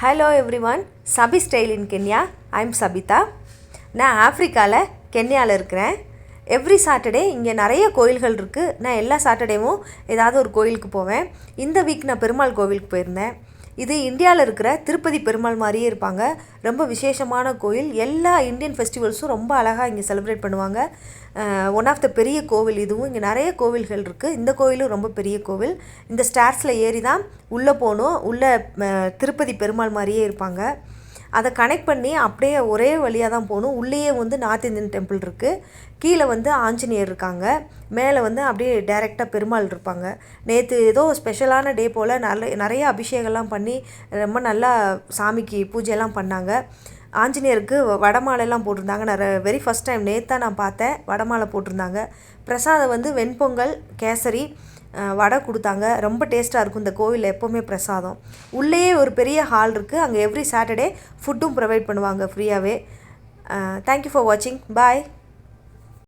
Hello everyone Sabi style in Kenya I'm Sabitha நான் ஆஃப்ரிக்காவில் கென்யாவில் இருக்கிறேன். எவ்ரி சாட்டர்டே இங்கே நிறைய கோயில்கள் இருக்குது நான் எல்லா சாட்டர்டேவும் ஏதாவது ஒரு கோயிலுக்கு போவேன். இந்த வீக் நான் பெருமாள் கோவிலுக்கு போயிருந்தேன். இது இந்தியாவில் இருக்கிற திருப்பதி பெருமாள் மாதிரியே இருப்பாங்க. ரொம்ப விசேஷமான கோயில். எல்லா இந்தியன் ஃபெஸ்டிவல்ஸும் ரொம்ப அழகாக இங்கே செலிப்ரேட் பண்ணுவாங்க. ஒன் ஆஃப் த பெரிய கோவில் இதுவும் இங்கே நிறைய கோவில்கள் இருக்குது இந்த கோவிலும் ரொம்ப பெரிய கோவில். இந்த ஸ்டார்ஸில் ஏறி தான் உள்ளே போகணும். உள்ளே திருப்பதி பெருமாள் மாதிரியே இருப்பாங்க. அதை கனெக்ட் பண்ணி அப்படியே ஒரே வழியாக தான் போகணும். உள்ளேயே வந்து நார்த் இந்தியன் டெம்பிள் இருக்குது கீழே வந்து ஆஞ்சநேயர் இருக்காங்க. மேலே வந்து அப்படியே டைரெக்டாக பெருமாள் இருப்பாங்க. நேற்று ஏதோ ஸ்பெஷலான டே போல் நல்ல நிறைய அபிஷேகம்லாம் பண்ணி ரொம்ப நல்லா சாமிக்கு பூஜையெல்லாம் பண்ணாங்க. ஆஞ்சநேயருக்கு வடமாலைலாம் போட்டிருந்தாங்க. நான் வெரி ஃபஸ்ட் டைம் நேற்று தான் நான் பார்த்தேன். வடமாலை போட்டிருந்தாங்க. பிரசாதம் வந்து வெண்பொங்கல் கேசரி வடை கொடுத்தாங்க. ரொம்ப டேஸ்ட்டாக இருக்கும் இந்த கோவிலில் எப்போவுமே பிரசாதம். உள்ளேயே ஒரு பெரிய ஹால் இருக்குது அங்கே எவ்ரி சாட்டர்டே ஃபுட்டும் ப்ரொவைட் பண்ணுவாங்க ஃப்ரீயாகவே தேங்க்யூ ஃபார் வாட்சிங் பாய்